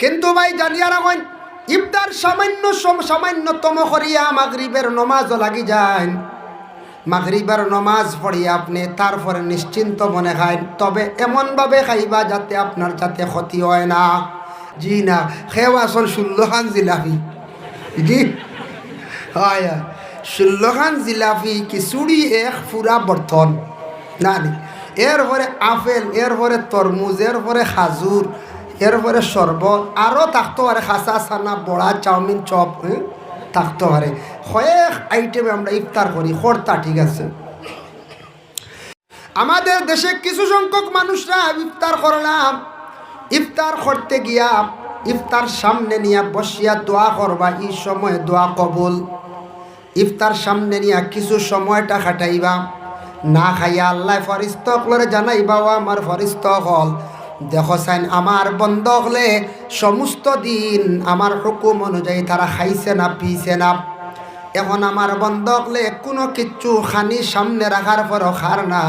কিন্তু ভাই জানিয়া রাখেন, ইফতার সামান্য সম- সামান্যতম করিয়া মাগরিবের নমাজও লাগি যায় মাগরিবার নমাজ পড়িয়া আপনি তারপরে নিশ্চিন্ত মনে খান তবে এমনভাবে খাইবা যাতে আপনার যাতে ক্ষতি হয় না। জি না খেয়ে আসল ষোলো খান জিলাপি। জি, হয় হয়। ষোলো খান জিলাপি খিচুড়ি এক ফুরা বর্তন? না নি। এর পরে আপেল এর পরে তরমুজ এর পরে খাজুর এর পরে শরবত আরও থাকতে পারে খাসা সানা বড়া, চাউমিন, চপ থাকতে পারে কয়েক আইটেমে আমরা ইফতার করি, খরতা, ঠিক আছে। আমাদের দেশে কিছু সংখ্যক মানুষরা ইফতার করলাম ইফতার করতে গিয়া ইফতার সামনে নিয়ে বসিয়া দোয়া করবা, এই সময় দোয়া কবুল। ইফতার সামনে নিয়ে কিছু সময়টা খাটাইবা না খাইয়া আল্লাহ ফরিস্ত হলরে জানাইবা, ও আমার ফরিস্ত হল। দেখো সাইন, আমার বন্ধ হলে সমস্ত দিন আমার হুকুম অনুযায়ী তারা খাইছে না পিছে না। এখন আমার বন্ধ হলে কোনো কিচ্ছু খানি সামনে রাখার পরও খার না,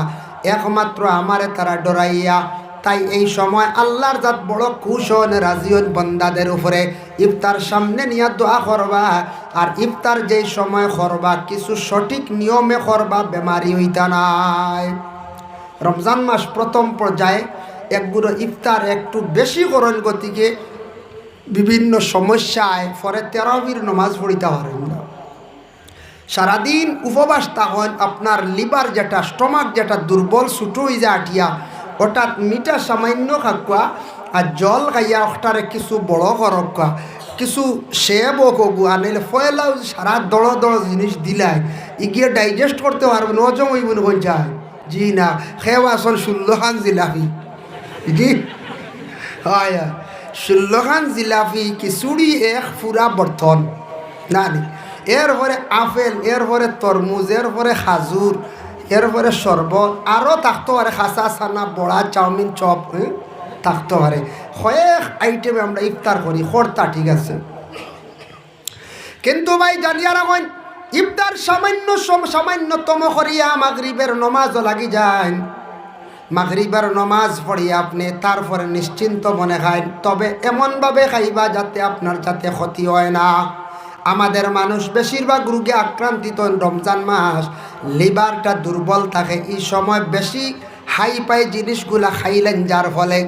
একমাত্র আমারে তারা ডরাইয়া। তাই এই সময় আল্লাহর জাত বড় খুশ হন রাজিয়ন বন্দাদের উপরে। ইফতার সামনে নিয়ে দোয়া করবা, আর ইফতার যেই সময় করবা, কিছু সঠিক নিয়মে করবা, বেমারি হইতা নাই। রমজান মাস প্রথম পর্যায়ে একগুলো ইফতার একটু বেশি করল গতিকে বিভিন্ন সমস্যায় পরে তেরবির নমাজ পড়িতে পারেন না। সারাদিন উপবাস তখন আপনার লিভার যেটা, স্টমাক যেটা দুর্বল, ছুটো হয়ে যায় আটিয়া, হঠাৎ মিঠা সামান্য খাকুয়া আর জল খাইয়া ওটারে কিছু বড় করকা কিছু সেব কগু আনিলে ফয়লাও সারা দড় দড় জিনিস দিলাই ইগিয়ে ডাইজেস্ট করতে পারবেন, হজম হইবেন যায়? জি না, খেয়ে আসল ষোলো জিলাপি। হয় হয়। ষোলো খান জিলাপি খিচুড়ি এক ফুরা বর্তন না এর পরে আপেল এর পরে তরমুজ এর পরে খাজুর এর পরে শরবত আরও থাকতে পারে খাসা সানা বড়া চাউমিন চপ থাকতে পারে কয়েক আইটেমে আমরা ইফতার করি খরতা ঠিক আছে। কিন্তু ভাই জানিয়া রাখেন ইফতার সামান্য সম- সামান্যতম করিয়া মাগরিবের নমাজও লাগি যায়। মাগরিবার নমাজ পড়িয়া আপনি তারপরে নিশ্চিন্ত মনে খান তবে এমনভাবে খাইবা যাতে আপনার যাতে ক্ষতি হয় না। আমাদের মানুষ বেশিরভাগ রোগে আক্রান্তিত রমজান মাস, লিভারটা দুর্বল থাকে, এই সময় বেশি হাই পাই জিনিসগুলা খাইলেন, যার ফলে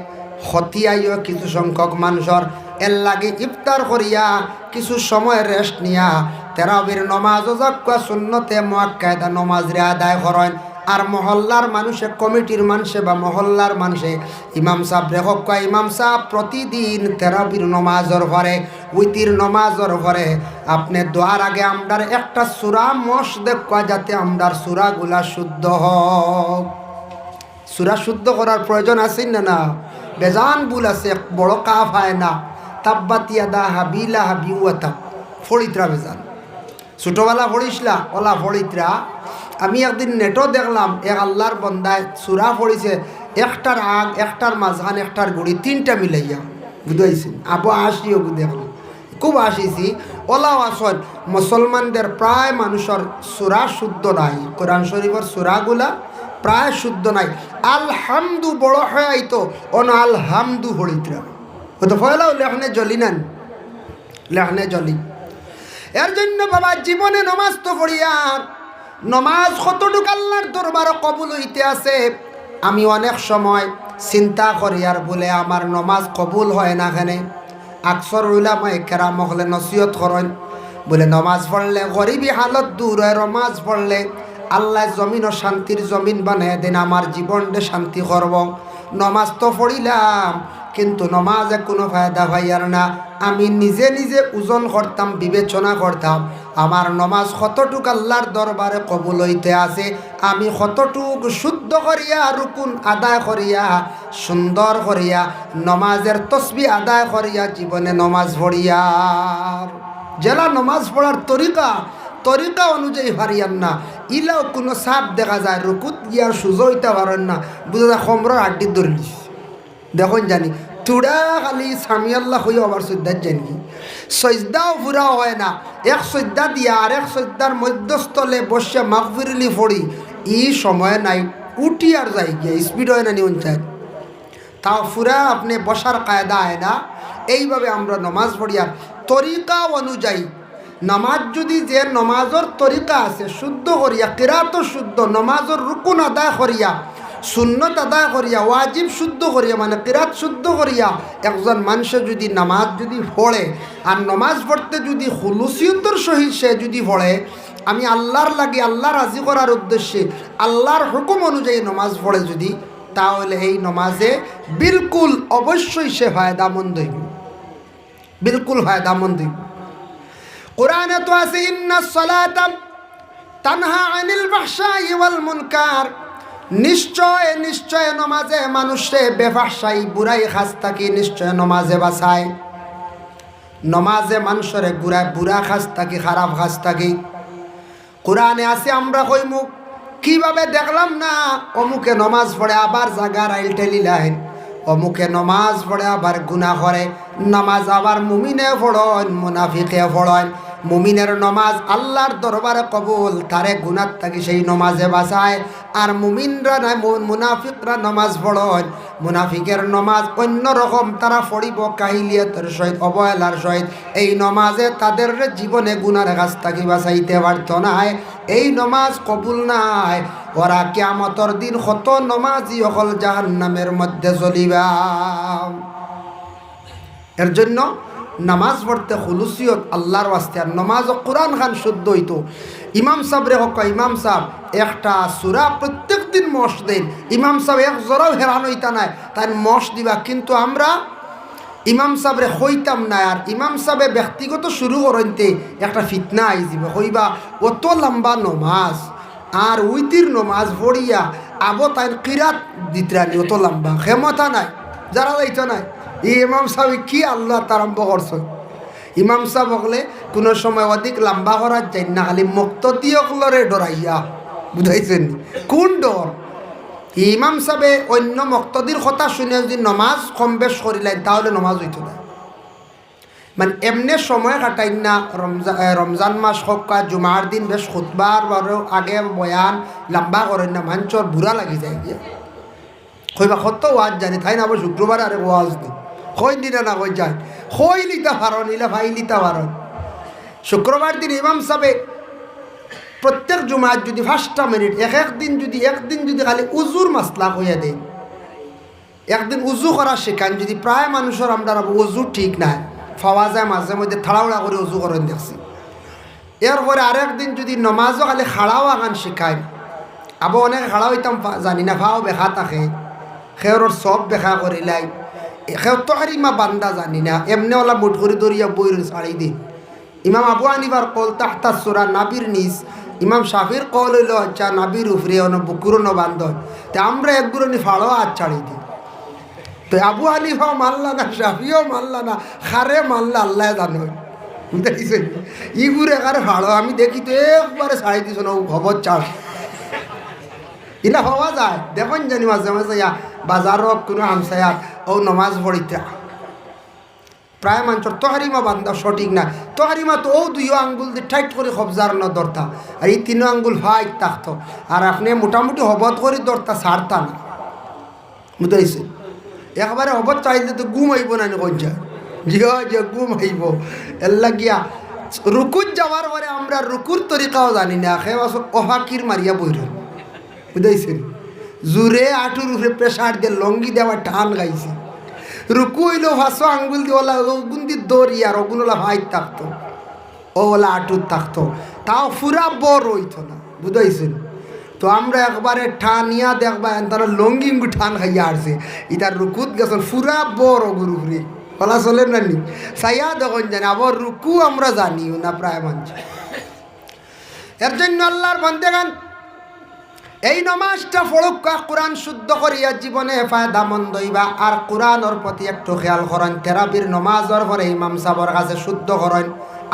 ক্ষতি আইও কিছু সংখ্যক মানুষের। এর লাগে ইফতার করিয়া কিছু সময় রেস্ট নিয়া, তেরাবির নমাজ শূন্যতে মোয়াক্কায়দা নমাজ রে আদায় করেন। আর মহল্লার মানুষে, কমিটির মানুষে বা মহল্লার মানুষে, ইমাম সাহেব রেখক কয়, ইমাম সাহেব, প্রতিদিন তেরাবির নমাজর ঘরে, উইতির নমাজর ঘরে, আপনি দোয়ার আগে আমরার একটা সুরা মশ দেখা যাতে আমরার সুরাগুলা শুদ্ধ হোক। সুরা শুদ্ধ করার প্রয়োজন আছে না না? বেজান ভুল আছে বড় কাফ হয় না। তাব্বাতিয়া দা হাবিলা হাবিউতা ফড়িত্রা বেজান। ছোটোবেলা পড়িসলা ওলা ফড়িত্রা আমি একদিন নেটও দেখলাম, এক আল্লাহর বন্দায় সুরা পড়িছে, একটার আগ, একটার মাঝখান, একটার গুড়ি, তিনটা মিলাইয়া। বুঝাইছেন? আবু আসিও দেখলাম। খুব আসিছি ওলাও আসন মুসলমানদের প্রায় মানুষের সুরা শুদ্ধ নাই। কোরআন শরীফের সুরাগুলা প্রায় শুদ্ধ নাই। আলহামদু বড় হয়ে আইতো অন আলহামদু হরিত্রা ও তো ফয়লাও লেখনে জলি নেন। লেখনে জলি এর জন্য বাবা জীবনে নমাজ তো নমাজ কতটুকু আল্লাহর দরবার কবুল হইতে আছে? আমি অনেক সময় চিন্তা করি, আর বলে আমার নমাজ কবুল হয় না এখানে আকসর উলামায় কেরাম হলে নসিহত করেন, বলে, নমাজ পড়লে গরিবী হালত দূর হয়, নমাজ পড়লে আল্লাহ জমিন ও শান্তির জমিন বানিয়ে দেন, আমার জীবনটা শান্তি করব। নমাজ তো পড়িলাম কিন্তু নমাজে কোনো ফায়দা ভাইয়ার না। আমি নিজে নিজে ওজন করতাম, বিবেচনা করতাম। আমার নমাজ কতটুক আল্লাহর দরবারে কবুল হইতে আছে, আমি কতটুক শুদ্ধ করিয়া, রুকুন আদায় করিয়া, সুন্দর করিয়া, নমাজের তসবি আদায় করিয়া জীবনে নমাজ পড়িয়া। জেলা নমাজ পড়ার তরিকা তরিকা অনুযায়ী হারিয়ান না। ইলাও কোনো সাপ দেখা যায়, রুকুত গিয়ার সুজো হইতে পারেন না। বুঝা যায় খমরার আড্ডি ধরলিস। দেখুন জানি। চূড়া খালি স্বামী আল্লাহ হয়ে আবার সজ্জার জানি। সজ্জাও ফুরা হয় না। এক সজ্জা দিয়া আর এক সজ্জার মধ্যস্থলে বসে মাগফিরলি ফড়ি ই সময় নাই, উঠি আর যাই গিয়ে স্পিড হয় না নিউন চাই তাও ফুরা আপনি বসার কায়দা হয় না। এইভাবে আমরা নমাজ পড়িয়া তরিকা অনুযায়ী নমাজ যদি যে নমাজর তরিকা আছে, শুদ্ধ করিয়া, কিরাত শুদ্ধ, নমাজর রুকুন আদায় করিয়া সুন্নত আদায় করিয়া, ওয়াজিব শুদ্ধ করিয়া মানে কিরাত শুদ্ধ করিয়া, একজন মানুষে যদি নামাজ যদি পড়ে, আর নমাজ পড়তে যদি হুলুসিয়তর সহিত সে যদি পড়ে, আমি আল্লাহর লাগে আল্লাহ রাজি করার উদ্দেশ্যে আল্লাহর হুকুম অনুযায়ী নমাজ পড়ে যদি, তাহলে এই নমাজে বিলকুল অবশ্যই সে ফায়দামন্দ হইব। বিলকুল ফায়দামন্দ হইব। কোরআনে তো আছে ইন্না সলাতাম তানহা আনিল বাহশাই ওয়াল মুনকার। নিশ্চয় নিশ্চয় নমাজে মানুষে বেফাসাই বুড়াই খাস থাকি নিশ্চয় নমাজে বাসায় নমাজে মানুষরে বুড়ায় বুড়া খাস থাকি খারাপ খাস থাকি কোরআনে আছে, আমরা কইমুখ কীভাবে দেখলাম না, অমুকে নমাজ পড়ে আবার জাগার আইল টেলি লাইন। অমুকে নমাজ পড়ে আবার গুনা করে, নামাজ আবার মুমিনে পড়ন, মুনাফিকে পড়ন। মুমিনের নমাজ আল্লাহর দরবারে কবুল, তারে গুনার থাকি সেই নমাজে বাসায় আর মুমিনরা নাই মুনাফিকরা নমাজ পড়ন মুনাফিকের নমাজ অন্য রকম, তারা পড়িব কাহিলিয়তের সহিত, অবহেলার সহিত। এই নমাজে তাদের জীবনে গুনার কাছ থাকি বাঁচাইতে পারত নাই। এই নমাজ কবুল নাই। ওরা কেমতর দিন কত নমাজি অকল জাহান্নামের মধ্যে চলিবা। এর জন্য নামাজ পড়তে হুলুসিয়ত আল্লাহর ওয়াস্তে, আর নমাজ ও কোরআন খান শুদ্ধ হইতো। ইমাম সাহেব রে হক, ইমাম সাহেব, একটা সুরা প্রত্যেক দিন মশ দেন ইমাম সাহেব এক জরাও হেরান হইতা নাই, তাই মশ দিবা, কিন্তু আমরা ইমাম সাহেবরে হইতাম না, আর ইমাম সাহেবে ব্যক্তিগত শুরু করতে একটা ফিতনা আই যাবে হইবা অত লম্বা নমাজ, আর উইতির নমাজ পড়িয়া আবো তাই কিরাত দিতরানি, অত লম্বা, ক্ষমতা নাই, যারা যাইতো নাই। এই ইমাম সাহেব কি আল্লাহ আরম্ভ করছে? ইমাম সাহেব হকলে কোনো সময় অধিক লম্বা করার যাই না, খালি মুক্ত দিয়কলরে ডরাইয়া। বুঝাইছেন? কোন ডর? ইমাম সাহেবে অন্য মক্তদির কথা শুনে যদি নমাজ কম বেশ করিলেন, তাহলে নমাজ হইত না। মানে এমনি সময় কাটাই না রমজান রমজান মাস হোক জুমার দিন, বেশ খুতবার বারো আগে বয়ান লম্বা করেন না মাঞ্চর বুড়া লাগি যায় গিয়া। কইবা, কত ওয়াজ জানি, তাই না? আবার শুক্রবার আরে ওয়াজ নেই। কই দিনে না কই যায়। কই লিতা পারন ইলা ভাই লিতা পারন শুক্রবার দিন ইমাম সাহেবে প্রত্যেক জুমার যদি পাঁচটা মিনিট, এক একদিন যদি একদিন যদি খালি উজুর মাসলা হইয়া দেয়। একদিন উজু করা শেখান যদি প্রায় মানুষের আমরা উজু ঠিক নাই, ফাওয়া যায় মাঝে মধ্যে থাড়াউড়া করে উজু করেন দেখছি। এরপরে আরেকদিন যদি নমাজও খালি খাড়াও আগান শেখায় আবো অনেক খাড়া হইতাম, জানি না, ফাও বেখা থাকে। খেয়র সব বেখা করিলাই। আর ইমা বান্দা জানি না। এমনি ওলা মুঠ করে দরিয়া বইর ছাড়ি দিন। ইমাম আবু আনিবার কল তাহতা সুরা নাবির নিস ইমাম শাফির কল হইল আচ্ছা নাবির উফরে অন বুকুর ন বান্ধন তে আমরা একগুলো নি ফাড়ো আজ ছাড়ি দিই তো আবু হানিফাও মানলা না শাফিও মানলা না খারে মানলা, আল্লাহ জানো। বুঝতেছেন ইগুরে কারে ভাড়ো আমি দেখি তো একবারে ছাড়ি দিছ, না খবর চাষ ইলা হওয়া যায়। দেখুন জানি মাঝে মাঝে ইয়া বাজার হোক কোনো হামসায়া ও নমাজ পড়িতে প্রায় মানুষের তহারিমা বান্ধা সঠিক না তহারিমা তো ও দুই আঙ্গুল দিয়ে টাইট করে কবজার ন দরতা আর এই তিন আঙ্গুল ভাই থাকতো আর আপনি মোটামুটি হবত করে দরতা ছাড়তা না বুঝাইছে একবারে হবত চাইলে তো গুম আইব না কঞ্চা জিও যে গুম আইব এল্লা গিয়া রুকুর যাওয়ার পরে আমরা রুকুর তরিকাও জানি না বছর অহাকির মারিয়া বইর বুঝাইছেন জুরে আটুর উপরে প্রেশার দিয়ে লঙ্গি দেওয়া টান গাইছে। রুকু হইল ভাসো আঙ্গুল দিয়ে ওলা ওগুন দিয়ে দৌড়ি আর ওগুন ওলা ভাই থাকতো। ওলা আটুর থাকতো। তাও ফুরা বড় হইতো না, বুঝাইছেন? তো আমরা একবারে ঠানিয়া দেখবা তারা লঙ্গি ঠান খাইয়া আসছে। ইতার রুকুত গেছেন, ফুরা বড় গুরু ফুরি বলা চলে না নি? সাইয়া দেখুন জানি, আবার রুকু আমরা জানিও না, প্রায় মানুষ এর জন্য আল্লাহর বন্দে গান এই নমাজটা ফড়ুকা কোরআন শুদ্ধ করিয়া জীবনে ফায়দা মন্দ হইবা? আর কোরআনর প্রতি একটু খেয়াল করেন, তেরাবির নমাজর পরে ইমাম সাহর কাছে শুদ্ধ করেন।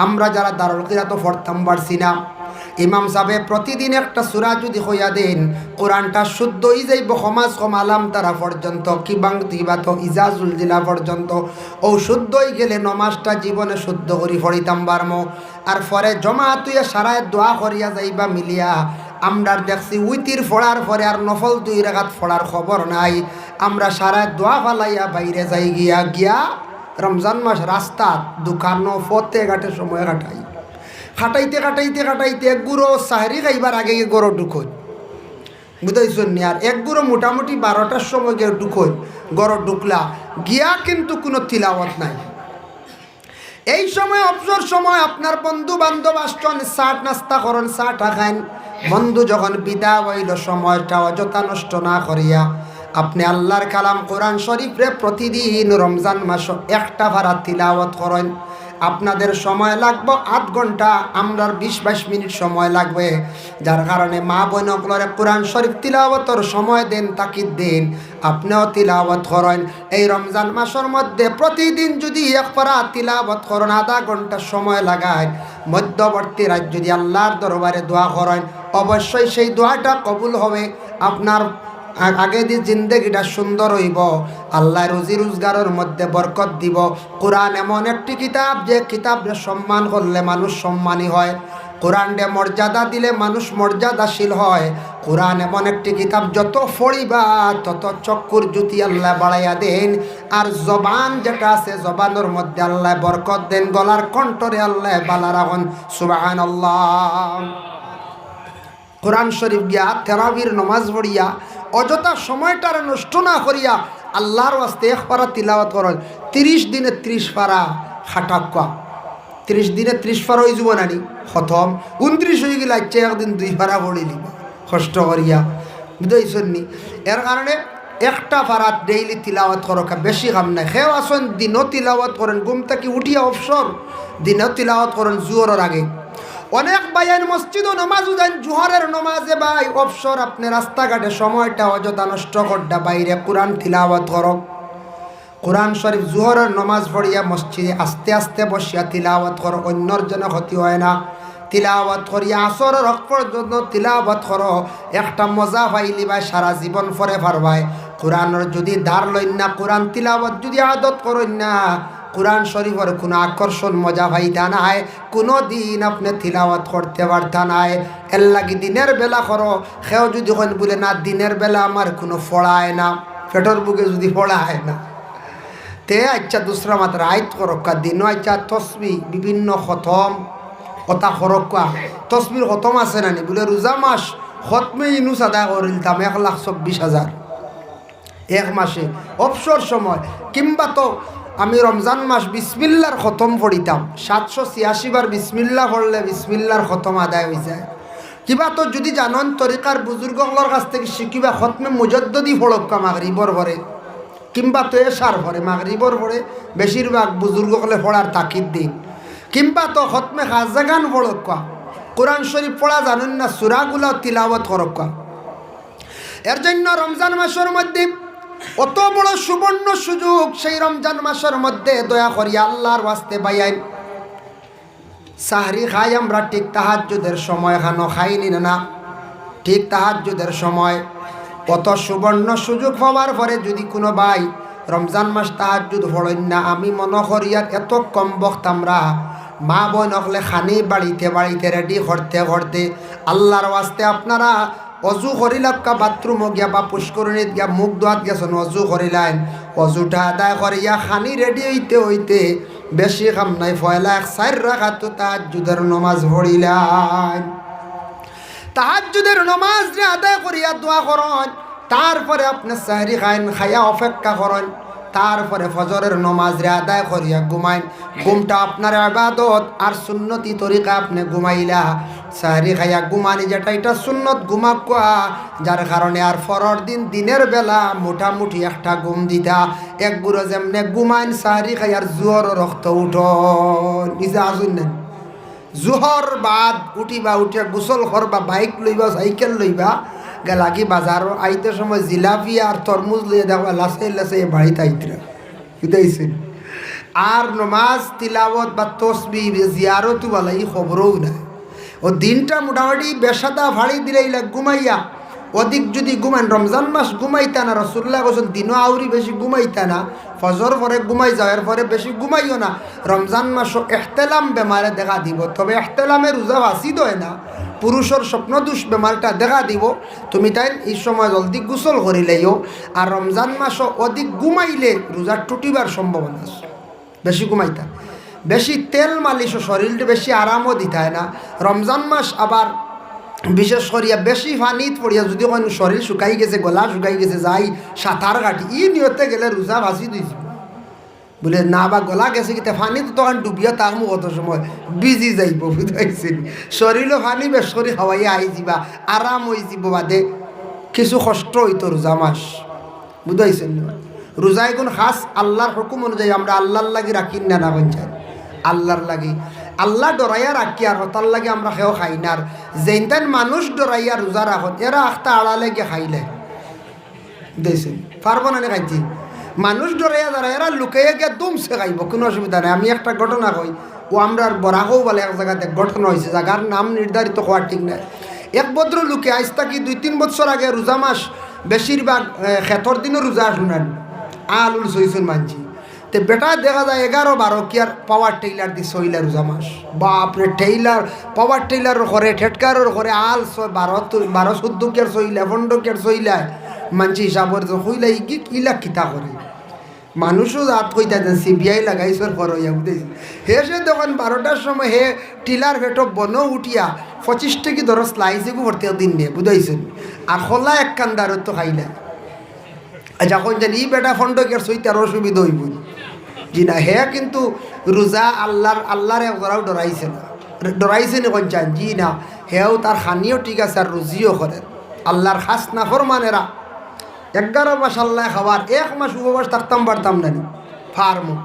আমরা যারা দারুল কিরা তো পড়তাম পারছি না। ইমাম সাহেব প্রতিদিন একটা সুরা যদি হইয়া দেন, কোরআনটা শুদ্ধই যাইব সমাজ কমালাম তারা পর্যন্ত, কি বাং দিবা তো, ইজাজুল জিলা পর্যন্ত। ও শুদ্ধই গেলে নমাজটা জীবনে শুদ্ধ করি ফড়িতাম বারমো আর পরে জমা তুইয়া সারায় দোয়া করিয়া যাইবা মিলিয়া আমরা দেখছি উইতির ফোড়ার পরে আর নফল দুই রেখাত ফোড়ার খবর নাই। আমরা সারা দোয়া ফালাইয়া বাইরে যাই গিয়া গিয়া রমজান মাস রাস্তা, দোকান ফতে ঘাটে সময় কাটাই। খাটাইতে কাটাইতে কাটাইতে এক গুঁড়ো সাহারি খাইবার আগে গিয়ে গরো ঢুকোই বুঝাইছেন আর এক গুঁড়ো মোটামুটি বারোটার সময় গিয়ে ঢুকোই গরো ঢুকলা, গিয়া কিন্তু কোনো তিলাওয়াত নাই। এই সময় অবসর সময় আপনার বন্ধু বান্ধব আসছেন, চাট নাস্তা করেন চাটা খান। বন্ধু, যখন বিদা হইল, সময়টা অযথা নষ্ট না করিয়া আপনি আল্লাহর কালাম কোরআন শরীফরে প্রতিদিন রমজান মাস একটা ভাড়া তিলাওয়াত করেন। আপনাদের সময় লাগবে আধ ঘণ্টা, আমরার বিশ বাইশ মিনিট সময় লাগবে। যার কারণে মা বোনগুলোরে কোরআন শরীফ তিলাওয়াতর সময় দেন, তাকিদ দিন, আপনিও তিলাওয়াত করেন। এই রমজান মাসের মধ্যে প্রতিদিন যদি এক পারা তিলাওয়াত করেন, আধা ঘণ্টা সময় লাগায়। মধ্যবর্তী রাজ্য যদি আল্লাহর দরবারে দোয়া করেন, অবশ্যই সেই দোয়াটা কবুল হবে। আপনার আগে দিয়ে জিন্দগিটা সুন্দর হইব, আল্লাহ রুজি রোজগারের মধ্যে বরকত দিব। কোরআন এমন একটি কিতাব যে কিতাবরে সম্মান করলে মানুষ সম্মানী হয়। কোরআনরে মর্যাদা দিলে মানুষ মর্যাদাশীল হয়। কোরআন এমন একটি কিতাব, যত ফড়িবা তত চক্ষুর জ্যোতি আল্লাহ বাড়াইয়া দেন। আর জবান যেটা আছে, জবানের মধ্যে আল্লাহ বরকত দেন। গলার কণ্ঠরে আল্লাহ বালা রাখুন। সুবাহান আল্লাহ কোরআন শরীফ গিয়া তেরাবির নমাজ পড়িয়া, অযথা সময়টার নষ্ট না করিয়া আল্লাহর ওয়াস্তে এক পারা তিলাওয়াত করেন। তিরিশ দিনে ত্রিশ পারা খাটাক্কা। ত্রিশ দিনে ত্রিশ পারা হয়ে যাব নানি। খতম। উনত্রিশ হয়ে গেলে আচ্ছা একদিন দুই পারা পড়ি লিব। কষ্ট করিয়া। বুঝাইছেন এর কারণে একটা পারাত ডেইলি তিলাওয়াত করকা বেশি কাম নাই। সেও আসেন দিনও তিলাওয়াত করেন গুম থেকে উঠিয়া অবসর দিনও তিলাওয়াত করেন জুয়রের আগে। অনেক বাইন মসজিদও নমাজ উদান জুহরের নমাজে ভাই। অবসর আপনি রাস্তাঘাটে সময়টা অযথা নষ্ট করডা বাইরে কোরআন তিলাওয়াত করক কোরআন শরীফ জুহরের নমাজ পড়িয়া মসজিদে আস্তে আস্তে বসিয়া তিলাওয়াত করো, অন্যর জন্য ক্ষতি হয় না। তিলাওয়াত করিয়া আসর রক পর্যন্ত তিলাওয়াত করো, একটা মজা পাইলি ভাই, সারা জীবন পরে পারবাই কোরআনের যদি ধার লইন না, কোরআন তিলাওয়াত যদি আদত করইন না, কোরআন শরীফের কোনো আকর্ষণ মজা পাইতা নাই, কোনো দিন আপনি তিলাওয়াত করতে পারতা নাই। এর লাগি দিনের বেলা করো, সেও যদি কইন, বলে না, দিনের বেলা আমার কোনো ফড়ায় না, পেটর বুকে যদি ফড়ায় না। তে আচ্ছা দুসরা মাত্রা আয়ত করক্কা দিন আচ্ছা তসবি, বিভিন্ন খতম, কথা করক্কা তসবির খতম আছে নানি বলে রোজা মাস, খতমে ইনুস আদায় করিলতাম এক লাখ চব্বিশ হাজার এক মাসে। অবসর সময়। কিংবা তো আমি রমজান মাস বিসমিল্লার খতম পড়িতাম সাতশো ছিয়াশি বার বিসমিল্লা পড়লে বিসমিল্লার খতম আদায় হয়ে যায়। কিবা তো যদি জানন তরিকার বুজুর্গগুলোর কাছ থেকে শিখিবা খতমে মুজদ্দদি ফড়ক্কা মাগরিবর ভরে কিংবা তো এসার ভরে, মাগরিবর ভরে বেশিরভাগ বুজুর্গকলে পড়ার তাকিদ দিন। কিংবা তো খতমে খাজাগান ফড়ক্কা কোরআন শরীফ পড়া জানেন না, সুরাগুলা তিলাওয়াত করক্কা এর জন্য রমজান মাসের মধ্যে অত বড় সুবর্ণ সুযোগ সেই রমজান মাসের মধ্যে দয়া করি আল্লাহর ওয়াস্তে বাইয়াইন সাহরি খাই আমরা ঠিক তাহাজ্জুদের সময়, খানো খাইনি না, ঠিক তাহাজ্জুদের সময়। কত সুবর্ণ সুযোগ হওয়ার পরে যদি কোনো ভাই রমজান মাস তাহাজ্জুদ হলেন না, আমি মনে করি আর এত কম বক্ত আমরা মা বোন হলে খানি বাড়িতে বাড়িতে রেডি করতে করতে আল্লাহর ওয়াস্তে আপনারা অজু করিলাক্কা বাথরুম গিয়া বা পুষ্করণীত গিয়া মুখ দোয়াত গেছেন, অজু করিলাইন অজুটা আদায় করিয়া খানি রেডি হইতে হইতে বেশি কাম নাই ফয়লা এক সাইড রাখা তো তাহাজ্জুদের নমাজ পড়িলাইন তাহাজ্জুদের নমাজ রে আদায় করিয়া দোয়া করন। তারপরে আপনি সাহরি খাইন, খাইয়া অপেক্ষা করেন। তারপরে ফজরের নমাজ রে আদায় করিয়া ঘুমাইন। ঘুমটা আপনার আবাদত আর সুন্নতি তরিকা আপনি ঘুমাইলা। সাহরি খাইয়া ঘুমানি যেটা, এটা সুন্নত ঘুমা কোয়া। যার কারণে আর ফরর দিন, দিনের বেলা মোটামুটি একটা ঘুম দিতা। এক বুড়ো যেমনে ঘুমাইন, সাহরি খাইয়ার জোর রক্ত উঠো। নিজে আসুন নেন। জোহর বাদ উঠিবা, উঠিয়া গোসল করবা বাইক লইবা সাইকেল লইবা গেলাকি বাজার আইতে সময় জিলাপি আর তরমুজ লইয়া দেখবা লাসে লাসে বাড়িতে আইতরা বুঝাইছেন আর নমাজ তিলাবত বা তসবি জিয়ারতু বলা এই খবরও নাই। ও দিনটা মোটামুটি বেসাদা ভাড়ি দিলে ঘুমাইয়া অধিক যদি ঘুমাইন রমজান মাস ঘুমাইতা না রসুল্লাহ কোসন দিনও আউরি বেশি ঘুমাইতা না, ফজর পরে ঘুমাই এর পরে বেশি ঘুমাইও না। রমজান মাসও এহতেলাম বেমারে দেখা দিব, তবে এহতেলামে রোজা বাসি দয় না। পুরুষের স্বপ্নদোষ বেমারটা দেখা দিব, তুমি তাই এই সময় জলদি গোসল করিলেও আর রমজান মাসও অধিক ঘুমাইলে রোজা টুটিবার সম্ভাবনা আছে। বেশি ঘুমাইতা বেশি তেল মালিশও শরীরটা বেশি আরামও দিতায় না। রমজান মাস আবার বিশেষ করিয়া বেশি পানিত পড়িয়া যদি কোনো শরীর শুকাই গেছে, গলা শুকাই গেছে, যাই সাঁতার কাটি, ই নিয়তে গেলে রোজা ভাসি দিয়েছিল বলে, না বা গলা গেছে কিতে ফানি তো তখন ডুবিয়া তার মুখ অত সময় বিজি যাইব বুঝাইছিল শরীরও ফানি বেশ করে খাওয়াই আই যাবা আরাম হয়ে যাব বাদে কিছু কষ্ট হইতো রোজা মাস বুঝাইছেন রোজায় কোন খাস আল্লাহর হুকুম অনুযায়ী, আমরা আল্লাহর লাগি রাখি না না পঞ্চায়েত? আল্লাহর লাগি। আল্লাহ ডরাইয়া রাখি আর হতার লাগে আমরা সেও খাই না আর। যেইন মানুষ ডরাইয়া রোজা রাখত এরা আখটা আড়ালে গিয়ে খাইলে। দিয়েছেন পারব না খাইছি? মানুষ ডরাইয়া দাঁড়ায় এরা লুকাইয়া গিয়া দুমছে খাইব, কোনো অসুবিধা নেই। আমি একটা ঘটনা কই, ও আমরা বরাকও বলে এক জায়গাতে ঘটনা হয়েছে জায়গার নাম নির্ধারিত হওয়ার ঠিক নাই। এক ভদ্র লোকে আজ থাকি দুই তিন বছর আগে রোজা মাস বেশিরভাগ খেতর দিনও রোজা শুনেন। আলুল সইছুন মানছি তে বেটা দেখা যায় এগারো বারো কি আর পাওয়ার টেইলার দি সইলা রোজা মাস বাপরে টেইলার পাওয়ার টেইলারও করে ঠেটকারও করে আল ছয় বারো বারো চোদ্দ কের সইলা, পনেরো কের সইলা। মানছি হিসাবের হইলা ইগি কিলা কিতা করে? মানুষও জাত কইতা দেন সিবিআই লাগাইছর কর ইয়া বুঝেছি হে সে তখন বারোটার সময় হে টিলার ভেটো বন উঠিয়া পঁচিশ টাকি ধরো স্লাইসিকও ভর্তি দিন নিয়ে বুঝাইছেন আর খোলা এক কান্দার তো খাইলা। যখন জানি ই বেটা ফন্ড কের সইতে আর অসুবিধা হইব। জি হে কিন্তু রোজা আল্লাহর আল্লাহর একজরাও ডরাইছে না। ডরাইছে নি কঞ্চান? জি না? হেও তার হানিও ঠিক আছে আর রুজিও করে আল্লাহর খাস না ফরমানেরা এগারো মাস আল্লাহ খাবার এক মাস উপবাস থাকতাম পারতাম না ফার্মও